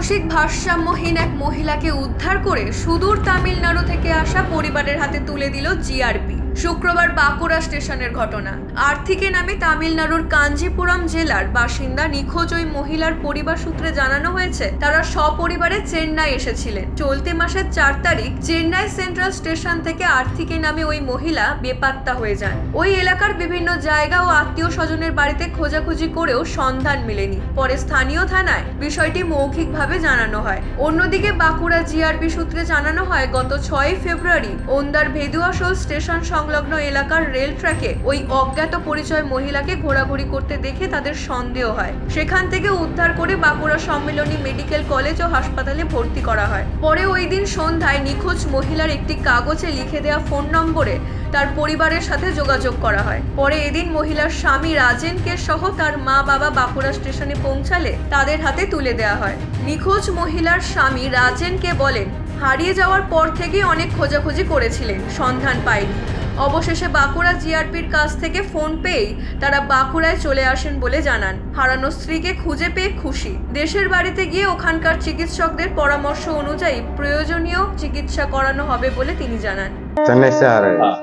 মানসিক ভারসাম্যহীন এক মহিলাকে উদ্ধার করে সুদূর তামিলনাড়ু থেকে আসা পরিবারের হাতে তুলে দিল জিআরপি। শুক্রবার বাঁকুড়া স্টেশনের ঘটনা। আর্থিকে নামে তামিলনাড়ুর কাঞ্জিপুরম জেলার বাসিন্দা নিখোঁজ ওই মহিলার পরিবার সূত্রে জানানো হয়েছে, তারা সপরিবারে চেন্নাই এসেছিলেন। চলতি মাসের চার তারিখ চেন্নাই সেন্ট্রাল স্টেশন থেকে আর্থিকে নামে ওই মহিলা বেপাত্তা হয়ে যান। ওই এলাকার বিভিন্ন জায়গা ও আত্মীয় স্বজনের বাড়িতে খোঁজাখুঁজি করেও সন্ধান মেলেনি। পরে স্থানীয় থানায় বিষয়টি মৌখিকভাবে জানানো হয়। অন্যদিকে বাঁকুড়া জিআরপি সূত্রে জানানো হয়, গত ছয় ফেব্রুয়ারি ওন্দার ভেদুয়াশোল স্টেশন সংলগ্ন এলাকার রেল ট্র্যাকে ওই অজ্ঞাত পরিচয় মহিলাকে ঘোরাঘুরি করতে দেখে তাদের সন্দেহ হয়। সেখান থেকে উদ্ধার করে বাঁকুড়া সম্মেলনী মেডিকেল কলেজ ও হাসপাতালে ভর্তি করা হয়। পরে ওই দিন সন্ধ্যায় নিখোঁজ মহিলার একটি কাগজে লিখে দেওয়া ফোন নম্বরে তার পরিবারের সাথে যোগাযোগ করা হয়। পরে এদিন মহিলার স্বামী রাজেনকে সহ তার মা বাবা বাঁকুড়া স্টেশনে পৌঁছালে তাদের হাতে তুলে দেওয়া হয়। নিখোঁজ মহিলার স্বামী রাজেনকে বলেন, হারিয়ে যাওয়ার পর থেকেই অনেক খোঁজাখুঁজি করেছিলেন, সন্ধান পায়নি অবশেষে বাঁকুড়া জিআরপির কাছ থেকে ফোন পেয়েই তারা বাঁকুড়ায় চলে আসেন বলে জানান হারানো স্ত্রীকে খুঁজে পেয়ে খুশি দেশের বাড়িতে গিয়ে ওখানকার চিকিৎসকদের পরামর্শ অনুযায়ী প্রয়োজনীয় চিকিৎসা করানো হবে বলে তিনি জানান चेन्नई से आ रहे हैं हाँ।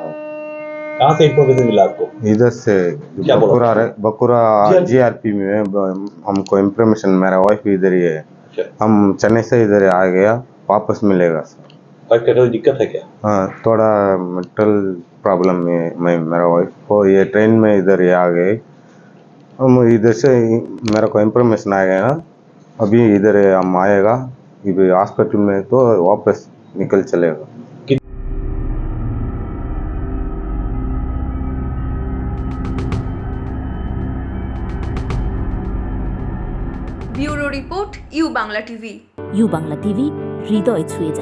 कहाँ से इन्फॉर्मेशन मिला आपको इधर से क्या बोला? बकुरा बकुरा GRP? जीआरपी में ब- हमको इन्फॉर्मेशन मेरा वाइफ इधर ही है अच्छा हम चेन्नई से इधर आ गया वापस मिलेगा सर और क्या कोई दिक्कत है क्या हाँ थोड़ा मेंटल प्रॉब्लम में मैं मेरा वाइफ को ये ट्रेन में इधर ही आ गए हम इधर से मेरे को इन्फॉर्मेशन आ गया अभी इधर हम आएगा अभी हॉस्पिटल में तो वापस निकल चलेगा bureau report U Bangla TV U Bangla TV হৃদয় ছুঁয়ে যায়